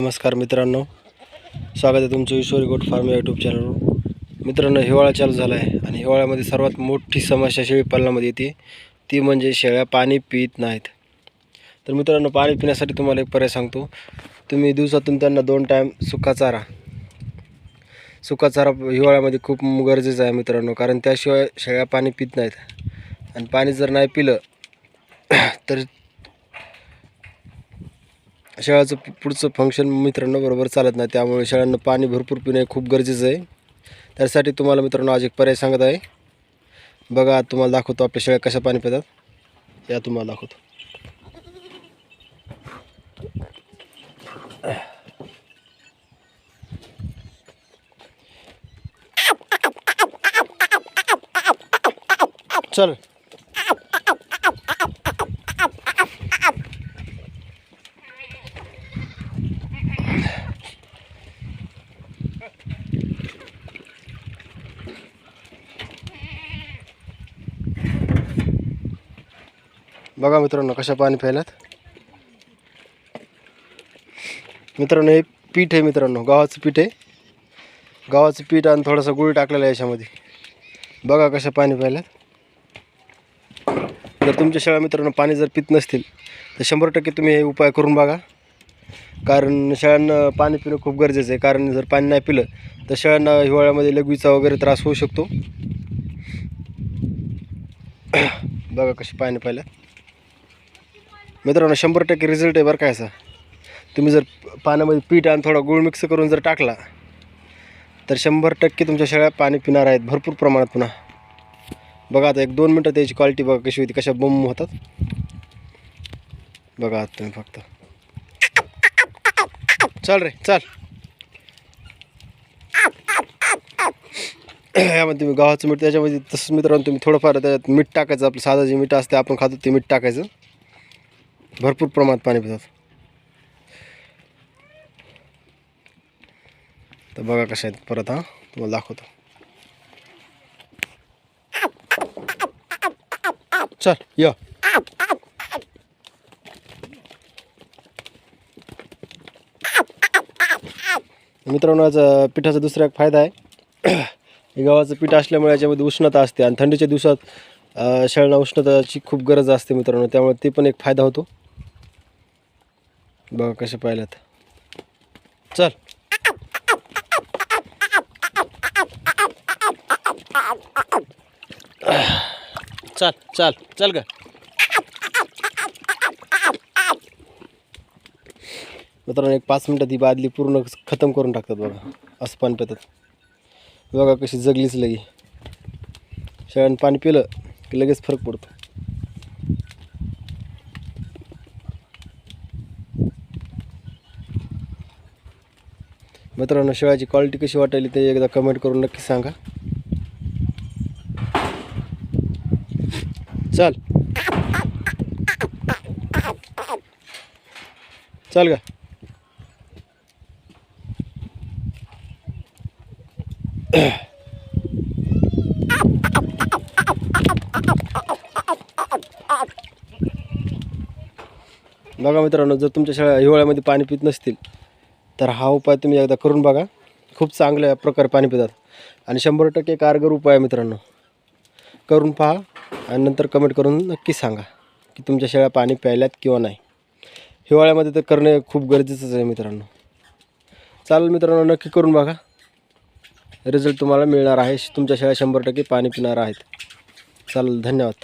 नमस्कार मित्रांनो. स्वागत आहे तुमचं ईश्वरी गोट फार्म या यूट्यूब चॅनलवर मित्रांनो हिवाळा चालू झाला आहे आणि हिवाळ्यामध्ये सर्वात मोठी समस्या शेळी पालनामध्ये येते. ती म्हणजे शेळ्या पाणी पित नाहीत. तर मित्रांनो पाणी पिण्यासाठी तुम्हाला एक पर्याय सांगतो. तुम्ही दिवसातून त्यांना दोन टाईम सुका चारा. सुका चारा हिवाळ्यामध्ये खूप गरजेचं आहे मित्रांनो कारण त्याशिवाय शेळ्या पाणी पित नाहीत. आणि पाणी जर नाही पिलं तर शेळ्याचं पुढचं फंक्शन मित्रांनो बरोबर चालत नाही त्यामुळे शाळांना पाणी भरपूर पिणे खूप गरजेचं आहे. त्यासाठी तुम्हाला मित्रांनो आज एक पर्याय सांगत आहे. बघा तुम्हाला दाखवतो आपल्या शेळ्या कशा पाणी पितात. या तुम्हाला दाखवतो. चल. बघा मित्रांनो कशा पाणी प्यायलात मित्रांनो हे पीठ आहे मित्रांनो गावाचं पीठ आहे. गावाचं पीठ आणि थोडासा गुळ टाकलेला आहे याच्यामध्ये. बघा कशा पाणी प्यायलात जर तुमच्या शाळा मित्रांनो पाणी जर पित नसतील तर शंभर टक्के तुम्ही हे उपाय करून बघा. कारण शाळांना पाणी पिणं खूप गरजेचं आहे. कारण जर पाणी नाही पिलं तर शाळांना हिवाळ्यामध्ये लघवीचा वगैरे त्रास होऊ शकतो. बघा कशी पाणी पाहिलं मित्रांनो शंभर टक्के रिझल्ट आहे बरं काय असा तुम्ही जर पाण्यामध्ये पीठ आणि थोडा गुळ मिक्स करून जर टाकला तर शंभर टक्के तुमच्या शेळ्या पाणी पिणार आहेत भरपूर प्रमाणात पुन्हा. बघा आता एक दोन मिनटं त्याची क्वालिटी बघा कशी होती कशा बम होतात. बघा आता तुम्ही फक्त. चल रे चल. यामध्ये तुम्ही गव्हाचं मीठ त्याच्यामध्ये तसंच मित्रांनो तुम्ही थोडंफार त्याच्यात मीठ टाकायचं आपलं साधं जे मीठ असते आपण खातो ते मीठ टाकायचं. भरपूर प्रमाणात पाणी पितात. तर बघा कशा आहेत परत हां. तुम्हाला दाखवतो. चल या. मित्रांनो याचा पिठाचा दुसरा एक फायदा आहे. हे गव्हाचं पीठ असल्यामुळे याच्यामध्ये उष्णता असते आणि थंडीच्या दिवसात शेळणा शेळ्यांना उष्णताची खूप गरज असते मित्रांनो. त्यामुळे ते पण एक फायदा होतो. बघा कसे पाहिल्यात चल. चल चल चल का मित्रांनो एक पाच मिनटात ही बादली पूर्ण खतम करून टाकतात बघा. असं पाणी पितात. बघा कशी जगलीच लगी. शेळ्यानं पाणी पिलं की लगेच फरक पडतो. मित्रांनो शेळ्याची क्वालिटी कशी वाटायली ते एकदा कमेंट करून नक्की सांगा. चल. चल का बघा मित्रांनो जर तुमच्या शाळा हिवाळ्यामध्ये पाणी पित नसतील तर हा उपाय तुम्ही एकदा करून बघा. खूप चांगल्या प्रकारे पाणी पितात. आणि शंभर टक्के कारगर उपाय आहे मित्रांनो. करून पहा आणि नंतर कमेंट करून नक्की सांगा की तुमच्या शेळ्या पाणी प्यायल्यात किंवा नाही. हिवाळ्यामध्ये तर करणे खूप गरजेचंच आहे मित्रांनो. चालेल मित्रांनो नक्की करून बघा. रिझल्ट तुम्हाला मिळणार आहे. तुमच्या शेळ्या शंभर टक्के पाणी पिणार आहेत. चालेल धन्यवाद.